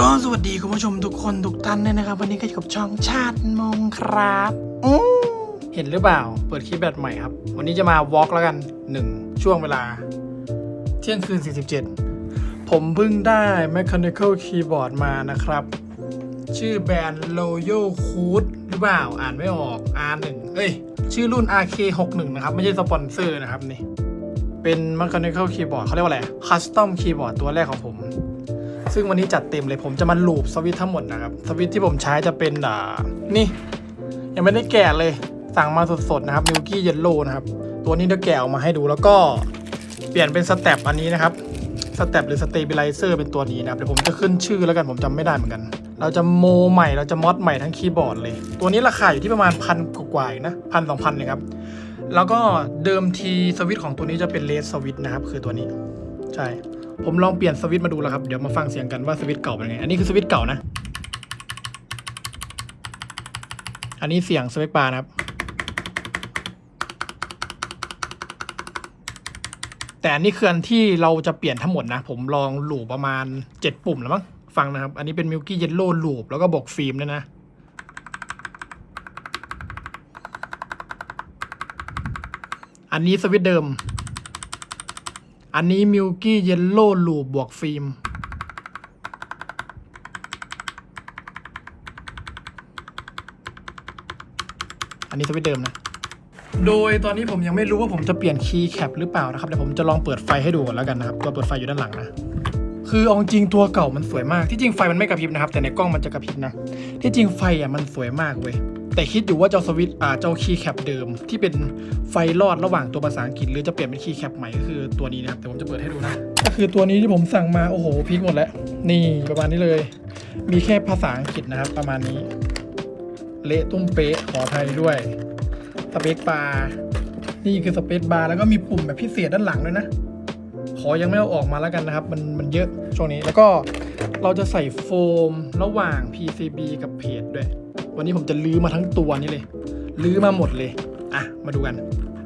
ก็สวัสดีคุณผู้ชมทุกคนทุกท่านด้วยนะครับ วันนี้ก็อยู่กับช่องชาติมงครับอืเห็นหรือเปล่า เปิดคลิปแบบใหม่ครับ วันนี้จะมาวอล์กแล้วกันหนึ่งช่วงเวลา เที่ยงคืน 47 ผมเพิ่งได้ Mechanical Keyboard มานะครับ ชื่อแบรนด์ Royal Coot หรือเปล่า อ่านไม่ออก R1 เอ้ย ชื่อรุ่น RK61 นะครับ ไม่ใช่สปอนเซอร์นะครับนี่ เป็น Mechanical Keyboard เขาเรียกว่าอะไร Custom Keyboard ตัวแรกของผม ซึ่งวันนี้จัดเต็มเลยผมจะมาลูปสวิตทั้งหมดนะครับ สวิตที่ผมใช้จะเป็นอ่านี่ ยังไม่ได้แกะเลย สั่งมาสดๆนะครับ Milky Yellow นะครับ ตัวนี้เดี๋ยวแกะออกมาให้ดูแล้วก็เปลี่ยนเป็นสเต็ปอันนี้นะครับสเต็ปหรือสเตเบลไลเซอร์เป็นตัวนี้นะครับเดี๋ยวผมจะขึ้นชื่อแล้วกันผมจำไม่ได้เหมือนกัน เราจะโมใหม่เราจะมอดใหม่ทั้งคีย์บอร์ดเลย ตัวนี้ราคาอยู่ที่ประมาณพันกว่าๆนะพันสองพันเลยครับ แล้วก็เดิมทีสวิตของตัวนี้จะเป็นเลสสวิตนะครับ คือตัวนี้ ใช่ ผมลองเปลี่ยนสวิตช์มาดูแล้วครับ เดี๋ยวมาฟังเสียงกันว่าสวิตช์เก่าเป็นไง อันนี้คือสวิตช์เก่านะ อันนี้เสียงสเปคบานะครับ แต่อันนี้คืออันที่เราจะเปลี่ยนทั้งหมดนะ ผมลองหลูปประมาณ 7 ปุ่มแล้วมั้ง ฟังนะครับ อันนี้เป็น Milky Yellow ลูปแล้วก็บอกฟิล์มด้วยนะอันนี้สวิตช์เดิม อันนี้ Milky Yellow Loop บวกฟิล์ม อันนี้สวิตเดิมนะ โดยตอนนี้ผมยังไม่รู้ว่าผมจะเปลี่ยนคีย์แคปหรือเปล่านะครับ เดี๋ยวผมจะลองเปิดไฟให้ดูก่อนแล้วกันนะครับ ตัวเปิดไฟอยู่ด้านหลังนะ คือเอาจริงตัวเก่ามันสวยมาก ที่จริงไฟมันไม่กระพริบนะครับ แต่ในกล้องมันจะกระพริบนะ ที่จริงไฟอะมันสวยมากเว้ย แต่คิดอยู่ว่าจะเอาสวิตช์อ่าจะเอาคีย์แคปเดิม ที่เป็นไฟลอดระหว่างตัวภาษาอังกฤษหรือจะเปลี่ยนเป็นคีย์แคปใหม่ก็คือตัวนี้นะครับแต่ผมจะเปิดให้ดูนะก็คือตัวนี้ที่ผมสั่งมาโอ้โหพลิกหมดแล้ว นี่ประมาณนี้เลย มีแค่ภาษาอังกฤษนะครับ ประมาณนี้ เละตุ้มเป๊ะขออภัยด้วยสเปคบาร์นี่คือสเปคบาร์แล้วก็มีปุ่มแบบพิเศษด้านหลังด้วยนะขอยังไม่เอาออกมาแล้วกันนะครับ มันมันเยอะช่วงนี้แล้วก็เราจะใส่โฟมระหว่าง PCB กับเพจด้วย วันนี้ผมจะลื้อมาทั้งตัวนี้เลย ลื้อมาหมดเลย อะ มาดูกัน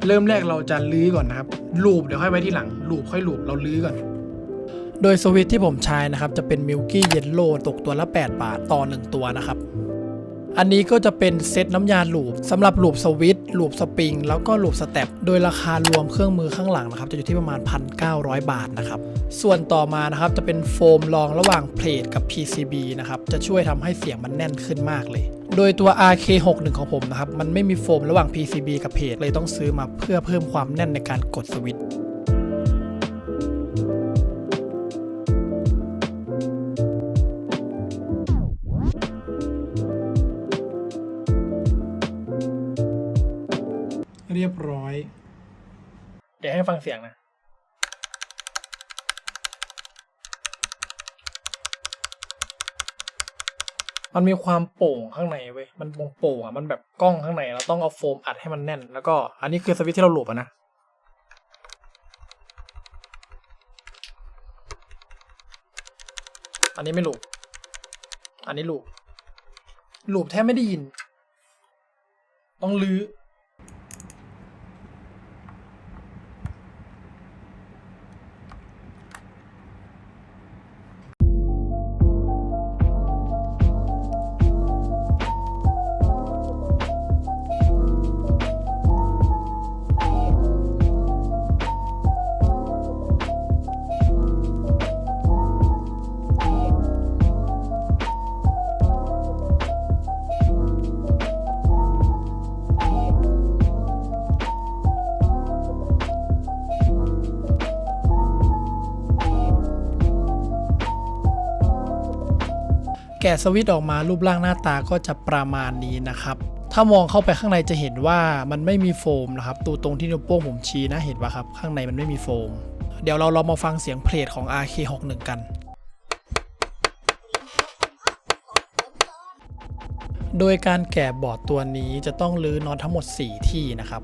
เริ่มแรกเราจะลื้อก่อนนะครับ ลูบเดี๋ยวค่อยไว้ที่หลัง ลูบค่อยลูบเราลื้อก่อน โดยสวิตที่ผมใช้นะครับ จะเป็น Milky Yellow ตกตัวละ 8 บาทต่อ 1 ตัวนะครับ อันนี้ก็จะเป็นเซตน้ำยาลูปสำหรับลูปสวิตช์ลูปสปริง แล้วก็ลูปสเต็ปโดยราคารวมเครื่องมือข้างหลังนะครับจะอยู่ที่ประมาณ 1,900 บาทนะครับ ส่วนต่อมานะครับจะเป็นโฟมรองระหว่างเพลทกับ PCB นะครับจะช่วยทำให้เสียงมันแน่นขึ้นมากเลย โดยตัว RK61 ของผมนะครับมันไม่มีโฟมระหว่าง PCB กับเพลทเลยต้องซื้อมาเพื่อเพิ่มความแน่นในการกดสวิตช์ เดี๋ยวให้ฟังเสียงนะมันมีความโป่งข้างในเว้ย มันโป่งๆอะ มันแบบกล้องข้างใน เราต้องเอาโฟมอัดให้มันแน่น แล้วก็ อันนี้คือสวิตช์ที่เราหลบอะนะ อันนี้ไม่หลูบอันนี้หลูบหลูบแทบไม่ได้ยิน ต้องลื้อะสวิตออกมารูปร่างหน้าตาก็จะประมาณนี้นะครับ ถ้ามองเข้าไปข้างในจะเห็นว่ามันไม่มีโฟมนะครับตัวตรงที่นิ้วโป้งผมชี้นะเห็นปะครับ ข้างในมันไม่มีโฟม เดี๋ยวเราลองมาฟังเสียงเพลทของ RK61 กันโดยการแกะบอร์ดตัวนี้จะต้องรื้อน็อตทั้งหมด 4 ที่นะครับ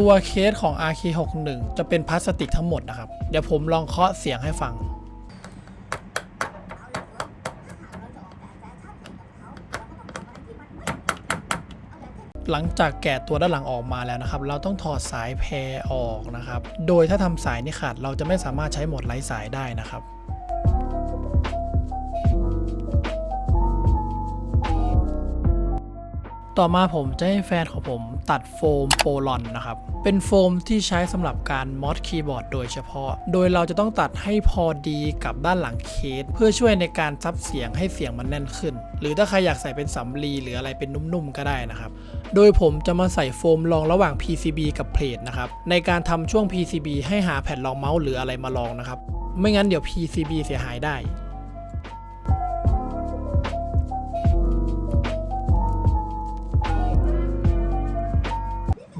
ตัวเคสของ RK61 จะเป็นพลาสติกทั้งหมดนะครับ เดี๋ยวผมลองเคาะเสียงให้ฟังหลังจากแกะตัวด้านหลังออกมาแล้วนะครับ เราต้องถอดสายแพรออกนะครับ โดยถ้าทำสายนี่ขาดเราจะไม่สามารถใช้โหมดไร้สายได้นะครับ ต่อมาผมจะให้แฟนของผมตัดโฟมโปลอนนะครับ เป็นโฟมที่ใช้สำหรับการมอดคีย์บอร์ดโดยเฉพาะ โดยเราจะต้องตัดให้พอดีกับด้านหลังเคส เพื่อช่วยในการซับเสียงให้เสียงมันแน่นขึ้น หรือถ้าใครอยากใส่เป็นสำลีหรืออะไรเป็นนุ่มๆก็ได้นะครับ โดยผมจะมาใส่โฟมรองระหว่าง PCB กับเพลทนะครับ ในการทำช่วง PCB ให้หาแผ่นรองเมาส์หรืออะไรมาลองนะครับ ไม่งั้นเดี๋ยว PCB เสียหายได้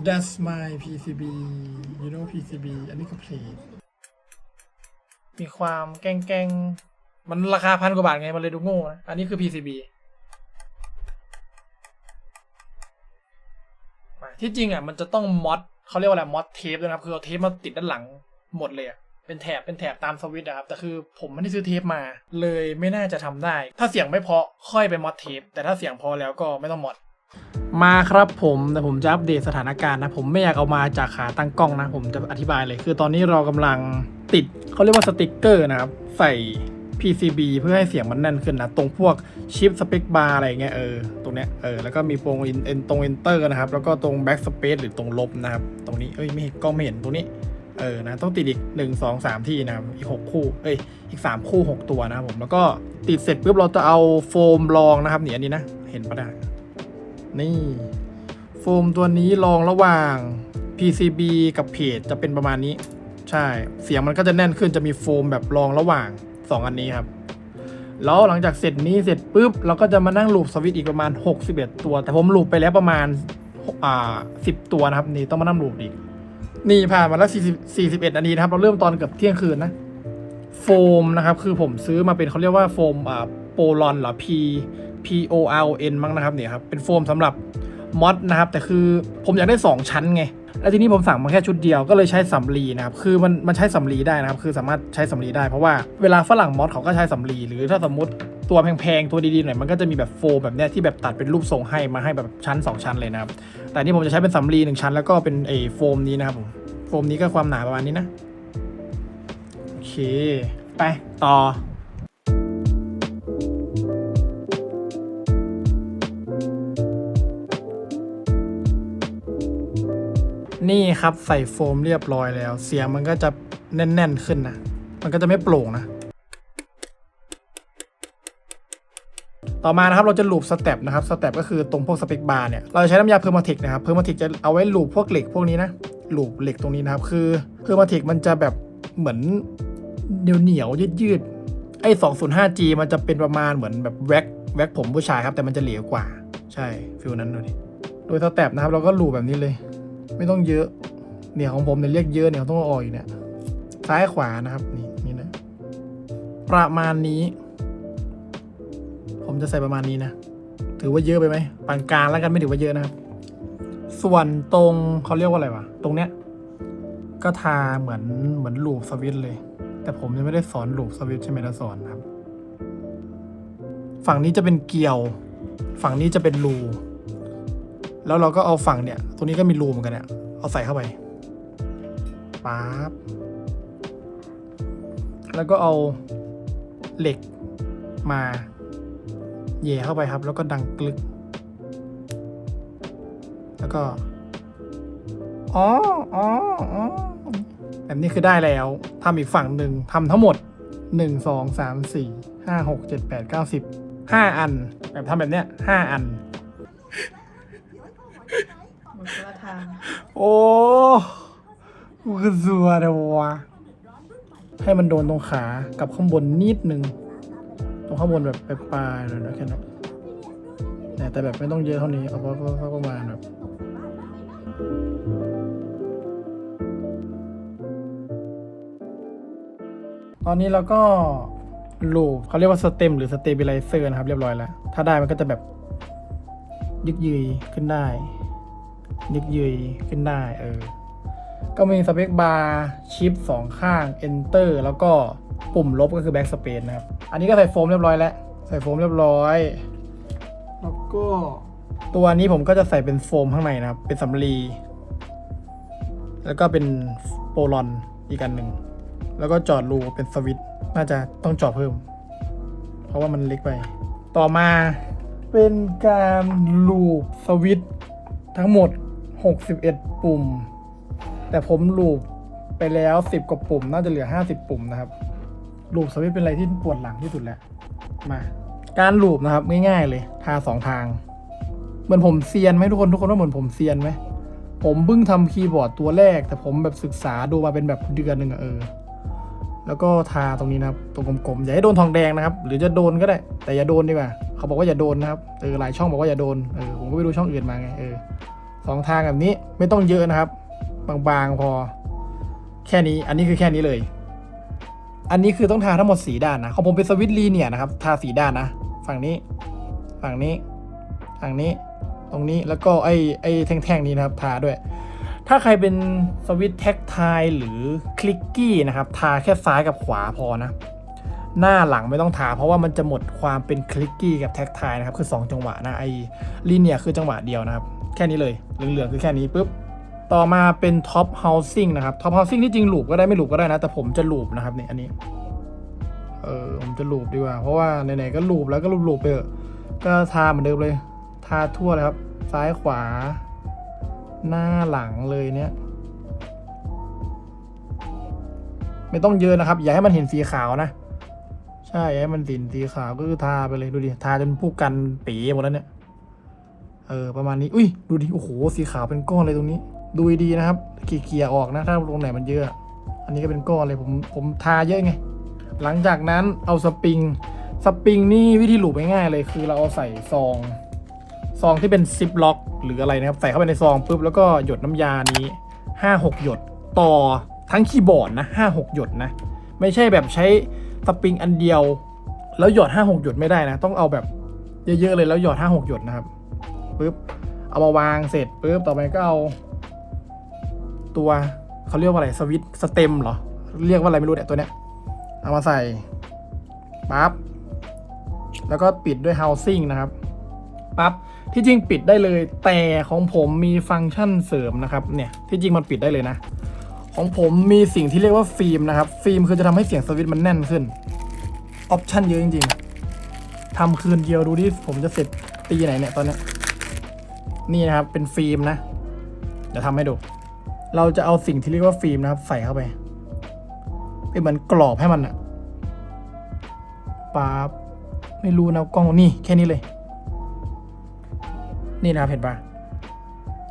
That's my PCB you know PCB อันนี้ก็เพลทมีความแกล้งๆ มันราคาพันกว่าบาทไง มันเลยดูโง่นะ อันนี้คือ PCB ที่จริงอะมันจะต้องมอดเขาเรียกว่าอะไรมอดเทปด้วยนะครับ คือเอาเทปมาติดด้านหลังหมดเลยอะเป็นแถบเป็นแถบตามสวิตช์นะครับ แต่คือผมไม่ได้ซื้อเทปมา เลยไม่น่าจะทำได้ ถ้าเสียงไม่พอค่อยไปมอดเทปแต่ถ้าเสียงพอแล้วก็ไม่ต้องมอด มาครับผมแต่ผมจะอัปเดตสถานการณ์นะ ผมไม่อยากเอามาจากขาตั้งกล้องนะ ผมจะอธิบายเลย คือตอนนี้เรากำลังติดเขาเรียกว่าสติกเกอร์นะครับ ใส่ PCB เพื่อให้เสียงมันแน่นขึ้นนะ ตรงพวกชิปสเปคบาร์อะไรเงี้ยเออตรงเนี้ยเออแล้วก็มีโปรงเอ็นตรง enter นะครับ แล้วก็ตรง backspace หรือตรงลบนะครับ ตรงนี้เอ้ยไม่เห็นกล้องไม่เห็นตรงนี้เออนะต้องติดอีก 1 2 3 ที่นะครับ อีก 6 คู่ เอ้ย อีก 3 คู่ 6 ตัวนะครับผม แล้วก็ติดเสร็จปุ๊บเราจะเอาโฟมรองนะครับนี่อันนี้นะ เห็นปะนะ นี่ โฟมตัวนี้รองระหว่าง PCB กับเพจจะเป็นประมาณนี้ ใช่ เสียงมันก็จะแน่นขึ้นจะมีโฟมแบบรองระหว่าง 2 อันนี้ครับ แล้วหลังจากเสร็จนี้เสร็จปุ๊บ เราก็จะมานั่งลูปสวิตอีกประมาณ 61 ตัว แต่ผมลูปไปแล้วประมาณอ่า10ตัวนะครับ นี่ต้องมานั่งลูปอีก นี่ผ่านมาแล้ว40 41นาทีนะครับ เราเริ่มตอนเกือบเที่ยงคืนนะโฟมนะครับ คือผมซื้อมาเป็นเขาเรียกว่าโฟมอ่าโปลอนหรอ P P O R N มั้งนะครับเนี่ยครับเป็นโฟมสำหรับมอดนะครับแต่คือผมอยากได้ 2 ชั้นไงแล้วทีนี้ผมสั่งมาแค่ชุดเดียวก็เลยใช้สำลีนะครับคือมันมันใช้สำลีได้นะครับคือสามารถใช้สำลีได้เพราะว่าเวลาฝรั่งมอดเขาก็ใช้สำลีหรือถ้าสมมติตัวแพงๆตัวดีๆหน่อยมันก็จะมีแบบโฟมแบบเนี้ยที่แบบตัดเป็นรูปทรงให้มาให้แบบชั้น 2 ชั้นเลยนะครับแต่นนี่ผมจะใช้เป็นสำลีหนึ่งชั้น แล้วก็เป็นไอ้โฟมนี้นะครับผมโฟมนี้ก็ความหนาประมาณนี้นะโอเคไปต่อ นี่ครับใส่โฟมเรียบร้อยแล้ว เสียงมันก็จะแน่น ๆ ขึ้นนะ มันก็จะไม่โปร่งนะ ต่อมานะครับเราจะลูปสเต็ปนะครับสเต็ปก็คือตรงพวกสเปกบาร์เนี่ยเราจะใช้น้ำยาเพอร์มาติกนะครับเพอร์มาติกจะเอาไว้ลูปพวกเหล็กพวกนี้นะลูปเหล็กตรงนี้นะครับคือเพอร์มาติกมันจะแบบเหมือนเหนียวเหนียวยืดยืดๆไอ้ 205G มันจะเป็นประมาณเหมือนแบบแว็กแว็กผมผู้ชายครับแต่มันจะเหลวกว่า ใช่ฟิลนั้นดูดิโดยสเต็ปนะครับเราก็ลูปแบบนี้เลย ไม่ต้องเยอะ เนี่ยของผมเนี่ยเรียกเยอะเนี่ยต้องอาออกอีกเนี่ย ซ้ายขวานะครับ นี่นี่นะประมาณนี้ ผมจะใส่ประมาณนี้นะ ถือว่าเยอะไปไหมปานกลางแล้วกันไม่ถือว่าเยอะนะครับ ส่วนตรงเขาเรียกว่าอะไรวะ ตรงเนี้ย ก็ทาเหมือนเหมือนลูปสวิตช์เลย แต่ผมยังไม่ได้สอนลูปสวิตช์ใช่ไหมนะสอนครับ ฝั่งนี้จะเป็นเกลียว ฝั่งนี้จะเป็นรู แล้วเราก็เอาฝั่งเนี่ย ตรงนี้ก็มีรูเหมือนกันเนี่ย เอาใส่เข้าไปป๊าบแล้วก็เอาเหล็กมาเย่เข้าไปครับ แล้วก็ดังกลึก แล้วก็ อ๋ออ๋ออ๋อแบบนี้คือได้แล้วทำอีกฝั่งหนึ่งทำทั้งหมดหนึ่งสองสามสี่ห้าหกเจ็ดแปดเก้าสิบห้าอัน แบบทำแบบเนี้ยห้าอัน หมดละทาง โอ้กูคือสัวเดวะให้มันโดนตรงขากับข้างบนนิดนึง ตรงข้างบนแบบปลายเลยนะแค่นั้นแต่แบบไม่ต้องเยอะเท่านี้เอาพอประมาณแบบตอนนี้เราก็ลูปเขาเรียกว่าสเต็มหรือสเตเบลไลเซอร์นะครับ เรียบร้อยแล้ว ถ้าได้มันก็จะแบบยึกยืยขึ้นได้ ยึกยืยขึ้นได้เออ ก็มีสเปคบาร์ชิปสองข้าง Enter แล้วก็ปุ่มลบก็คือ Backspace นะครับ อันนี้ก็ใส่โฟมเรียบร้อยแล้ว ใส่โฟมเรียบร้อย แล้วก็ตัวนี้ผมก็จะใส่เป็นโฟมข้างในนะครับ เป็นสำลี แล้วก็เป็นโปรลอนอีกอันหนึ่ง แล้วก็จอดรูเป็นสวิตน่าจะต้องจอดเพิ่ม เพราะว่ามันเล็กไป ต่อมาเป็นการลูปสวิตทั้งหมด 61 ปุ่ม แต่ผมลูปไปแล้ว 10 กว่าปุ่ม น่าจะเหลือ 50 ปุ่มนะครับลูปสวิตเป็นอะไรที่ปวดหลังที่สุดแหล้วมา การลูปนะครับง่ายๆเลยทาสองทาง เหมือนผมเซียนไหมทุกคนทุกคนว่าเหมือนผมเซียนไหมผมเพิ่งทำคีย์บอร์ดตัวแรก แต่ผมแบบศึกษาดูมาเป็นแบบเดือนหนึ่งอะเออ แล้วก็ทาตรงนี้นะครับตรงกลมๆอย่าให้โดนทองแดงนะครับ หรือจะโดนก็ได้ แต่อย่าโดนดีกว่าเขาบอกว่าอย่าโดนนะครับเออหลายช่องบอกว่าอย่าโดนเออผมก็ไปดูช่องอื่นมาไงเออ สองทางแบบนี้ไม่ต้องเยอะนะครับ บางๆพอ แค่นี้อันนี้คือแค่นี้เลย อันนี้คือต้องทาทั้งหมดสีด้านนะของผมเป็นสวิตลีเนี่ยนะครับ ทาสีด้านนะ ฝั่งนี้ ฝั่งนี้ ฝั่งนี้ ตรงนี้แล้วก็ไอ้ไอ้แท่งๆนี้นะครับ ทาด้วย ถ้าใครเป็นสวิตแท็กไทหรือคลิกกี้นะครับ ทาแค่ซ้ายกับขวาพอนะหน้าหลังไม่ต้องทาเพราะว่ามันจะหมดความเป็นคลิกกี้กับแท็กไทนะครับ คือ 2 จังหวะนะไอ้ลีเนียคือจังหวะเดียวนะครับ ค่นี้เลยเหลืองๆคือแค่นี้ปุ๊บต่อมาเป็นท็อปเฮาสิ่งนะครับท็อปเฮาสิ่งที่จริงลูปก็ได้ไม่ลูปก็ได้นะ แต่ผมจะลูปนะครับนี่อันนี้เออผมจะลูปดีกว่า เพราะว่าไหนๆก็ลูปแล้วก็ลูปๆไปเถอะก็ทาเหมือนเดิมเลย ทาทั่วเลยครับ ซ้ายขวา หน้าหลังเลยเนี่ย ไม่ต้องเยอะนะครับ อย่าให้มันเห็นสีขาวนะ ใช่ให้มันสินสีขาวก็คือทาไปเลยดูดิทาจนผู้กันปีหมดแล้วเนี่ย เออประมาณนี้ อุ้ยดูดิ โอ้โห สีขาวเป็นก้อนเลยตรงนี้ ดูดีนะครับเกลี่ยออกนะ ถ้าตรงไหนมันเยอะ อันนี้ก็เป็นก้อนเลยผมผมทาเยอะไง หลังจากนั้นเอาสปริง สปริงนี่วิธีหลูบง่ายๆเลย คือเราเอาใส่ซอง ซองที่เป็นซิปล็อก หรืออะไรนะครับ ใส่เข้าไปในซองปุ๊บแล้วก็หยดน้ำยานี้ห้าหกหยดต่อทั้งคีย์บอร์ดนะห้าหกหยดนะ ไม่ใช่แบบใช้สปริงอันเดียว แล้วหยดห้าหกหยดไม่ได้นะ ต้องเอาแบบเยอะๆเลยแล้วหยดห้าหกหยดนะครับ ปุ๊บ เอามาวางเสร็จปุ๊บ ต่อไปก็เอา ตัวเขาเรียกว่าอะไรสวิตสเต็มเหรอ เรียกว่าอะไรไม่รู้เนี่ยตัวเนี้ย เอามาใส่ปั๊บ แล้วก็ปิดด้วย housing นะครับปั๊บ ที่จริงปิดได้เลย แต่ของผมมีฟังก์ชันเสริมนะครับ เนี่ย ที่จริงมันปิดได้เลยนะ ของผมมีสิ่งที่เรียกว่าฟิล์มนะครับ ฟิล์มคือจะทำให้เสียงสวิตมันแน่นขึ้น ออปชันเยอะจริง ๆทำคืนเดียวดูดิผมจะเสร็จตีไหนเนี่ยตอนเนี้ย นี่นะครับเป็นฟิล์มนะเดี๋ยวทำให้ดู เราจะเอาสิ่งที่เรียกว่าฟิล์มนะครับ ใส่เข้าไปเป็นเหมือนกรอบให้มันอะป๊าบไม่รู้นะกล้องนี่แค่นี้เลย นี่นะครับเห็นปะ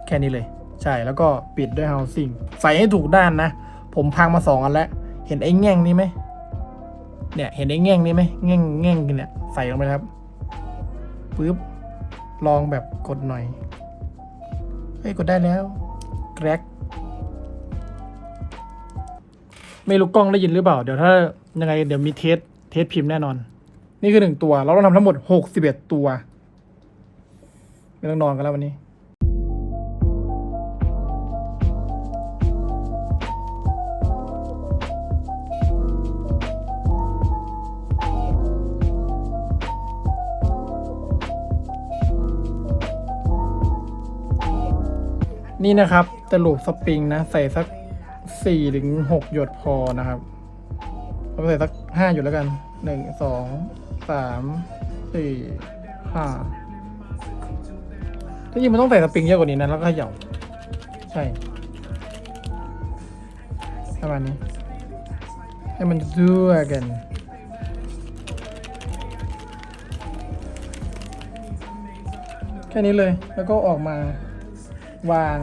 แค่นี้เลย ใช่แล้วก็ปิดด้วย housing ใส่ให้ถูกด้านนะ ผมพังมาสองอันแล้ว เห็นไอ้แง่งนี้ไหมเนี่ยเห็นไอ้แง่งนี้ไหมแง่งแง่งกันเนี่ยใส่ลงไปครับปึ๊บลองแบบกดหน่อย เฮ้ยกดได้แล้วแกร็กไม่รู้กล้องได้ยินหรือเปล่า เดี๋ยวถ้ายังไงเดี๋ยวมีเทสเทสพิมพ์แน่นอน นี่คือหนึ่งตัว เราต้องทำทั้งหมดหกสิบเอ็ดตัว ไม่ต้องนอนกันแล้ววันนี้ นี่นะครับจะลูปสปริงนะ ใส่สักสี่ถึงหกหยดพอนะครับเราใส่สักห้าหยดแล้วกันหนึ่งสองสามสี่ห้าที่จริงมันต้องใส่สปริงเยอะกว่านี้นะแล้วก็เขย่าใช่ประมาณนี้ ให้มันทั่วกันแค่นี้เลยแล้วก็ออกมา วาง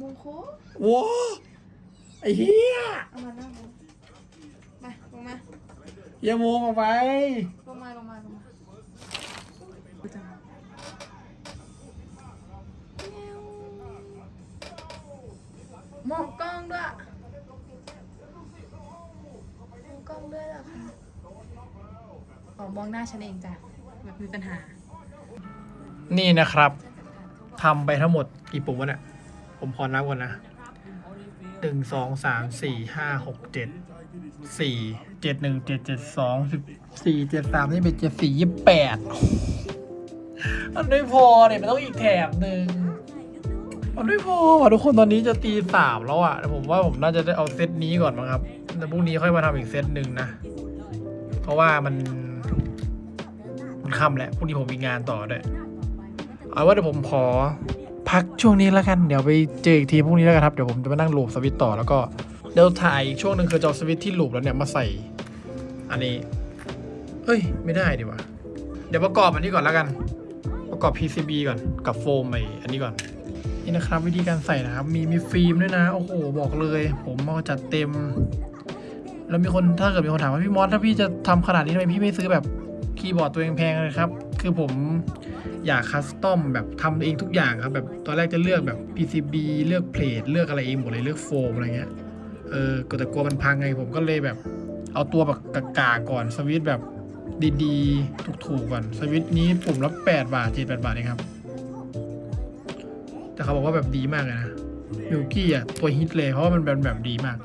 มงคุว้าไอ้เหี้ยเอามานั่งลงมาลงมา อย่าโมงออกไป มองกล้องด้วย มองกล้องด้วยเหรอคะอ๋อมองหน้าฉันเองจ้ะแบบมีปัญหา นี่นะครับทำไปทั้งหมดกี่ปุ่มวะเนี่ย ผมพอนับก่อนนะหนึ่งสองสามสี่ห้าหกเจ็ดสี่เจ็ดหนึ่งเจ็ดเจ็ดสองสิบสี่เจ็ดสามนี่เป็นเจ็ดสี่ยี่แปดมันไม่พอเนี่ยมันต้องอีกแถบหนึ่ง มันไม่พอว่ะทุกคนตอนนี้จะตีสามแล้วอะแต่ผมว่าผมน่าจะได้เอาเซตนี้ก่อนมั้งครับแต่พรุ่งนี้ค่อยมาทำอีกเซตหนึ่งนะ เพราะว่ามันมันค่ำแล้วพรุ่งนี้ผมมีงานต่อด้วยเอาว่าเดี๋ยวผมขอพักช่วงนี้แล้วกัน เดี๋ยวไปเจออีกทีพรุ่งนี้แล้วกันครับ เดี๋ยวผมจะมานั่งลูปสวิตต่อแล้วก็เดี๋ยวถ่ายอีกช่วงหนึ่งคือจอสวิตที่ลูปแล้วเนี่ยมาใส่ อันนี้ เอ้ย ไม่ได้ดีวะเดี๋ยวประกอบอันนี้ก่อนแล้วกัน ประกอบ PCB ก่อนกับโฟมไออันนี้ก่อน นี่นะครับวิธีการใส่นะครับมีมีฟิล์มด้วยนะโอ้โหบอกเลย ผมเอาจัดเต็ม แล้วมีคนถ้าเกิดมีคนถามว่าพี่มอสถ้าพี่จะทำขนาดนี้ทำไมพี่ไม่ซื้อแบบคีย์บอร์ดตัวเองแพงๆเลยครับ คือผมอยากคัสตอมแบบทำเองทุกอย่างครับแบบตอนแรกจะเลือกแบบ PCB เลือกเพลทเลือกอะไรเองหมดเลยเลือกโฟมอะไรเงี้ยเออก็แต่กลัวมันพังไงผมก็เลยแบบ เอาตัวแบบกากๆก่อนสวิตแบบดีๆ ถูกๆก่อนสวิตนี้ปุ่มละ8บาท7 8บาทเองครับ แต่เขาบอกว่าแบบดีมากเลยนะมิวกี้อะตัวฮิตเลยเพราะว่ามันเป็นแบบดีมาก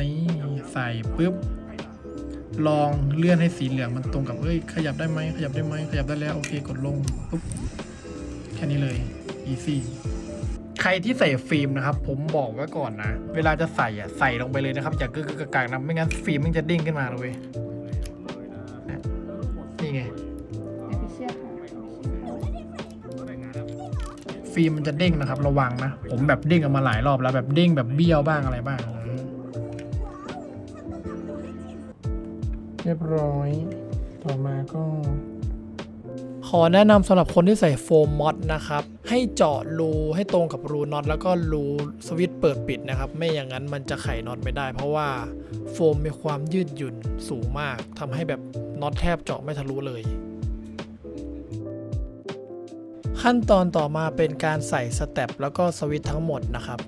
นี่ใส่ปุ๊บ ลองเลื่อนให้สีเหลืองมันตรงกับเอ้ย ขยับได้ไหมขยับได้ไหมขยับได้แล้ว โอเคกดลงปุ๊บแค่นี้เลย easy ใครที่ใส่ฟิล์มนะครับ ผมบอกไว้ก่อนนะ เวลาจะใส่อะใส่ลงไปเลยนะครับอย่ากึกกกกากๆนะไม่งั้นฟิล์มมันจะเด้งขึ้นมาเลย ฟิล์มมันจะเด้งนะครับ ระวังนะ ผมแบบเด้งออกมาหลายรอบแล้วแบบเด้งแบบเบี้ยวบ้างอะไรบ้าง เรียบร้อย ต่อมาก็ ขอแนะนำสำหรับคนที่ใส่โฟมมอดนะครับ ให้เจาะรูให้ตรงกับรูน็อตแล้วก็รูสวิตช์เปิดปิดนะครับ ไม่อย่างนั้นมันจะไขน็อตไม่ได้ เพราะว่าโฟมมีความยืดหยุ่นสูงมากทำให้แบบน็อตแทบเจาะไม่ทะลุเลย ขั้นตอนต่อมาเป็นการใส่สเต็ปแล้วก็สวิตทั้งหมดนะครับ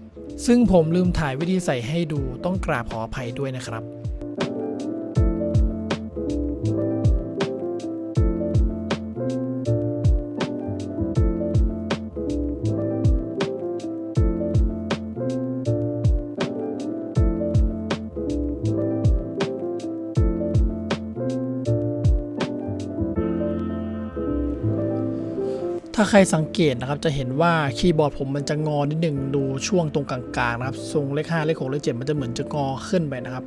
ซึ่งผมลืมถ่ายวิธีใส่ให้ดูต้องกราบขออภัยด้วยนะครับ ถ้าใครสังเกตนะครับจะเห็นว่าคีย์บอร์ดผมมันจะงอนิดหนึ่งดูช่วงตรงกลางๆนะครับทรงเลข5เลข6เลข7มันจะเหมือนจะงอขึ้นไปนะครับ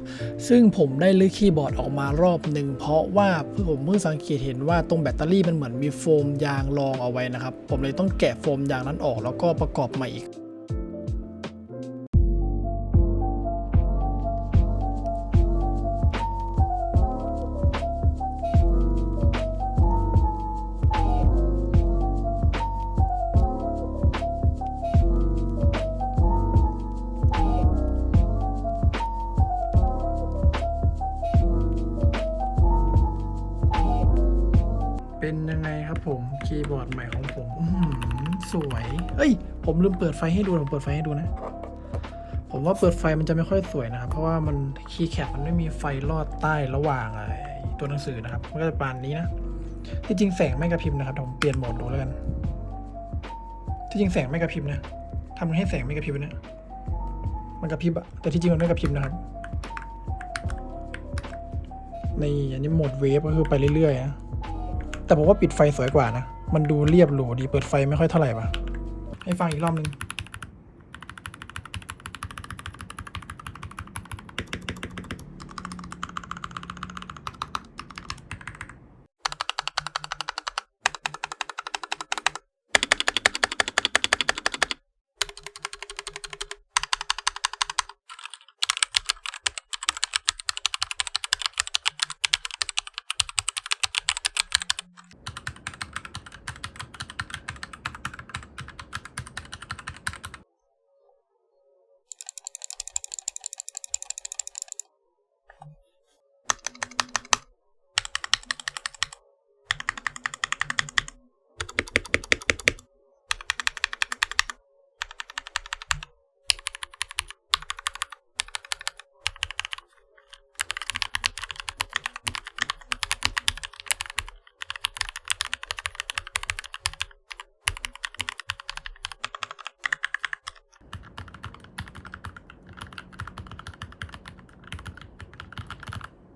ซึ่งผมได้ลื้อคีย์บอร์ดออกมารอบหนึ่งเพราะว่าผมเพิ่งสังเกตเห็นว่าตรงแบตเตอรี่มันเหมือนมีโฟมยางรองเอาไว้นะครับ ผมเลยต้องแกะโฟมยางนั้นออกแล้วก็ประกอบใหม่อีก สวย เอ้ย ผมลืมเปิดไฟให้ดูผมเปิดไฟให้ดูนะ ผมว่าเปิดไฟมันจะไม่ค่อยสวยนะครับ เพราะว่ามันคีย์แคปมันไม่มีไฟลอดใต้ระหว่างไอ้ตัวหนังสือนะครับ มันก็จะปานนี้นะ ที่จริงแสงไม่กระพริบนะครับผมเปลี่ยนโหมดดูแล้วกัน ที่จริงแสงไม่กระพริบนะทำให้แสงไม่กระพริบนะมันกระพริบอะแต่ที่จริงมันไม่กระพริบนะครับในอันนี้โหมดเวฟก็คือไปเรื่อยๆนะแต่ผมว่าปิดไฟสวยกว่านะ มันดูเรียบหรูดีเปิดไฟไม่ค่อยเท่าไหร่ปะให้ฟังอีกรอบนึง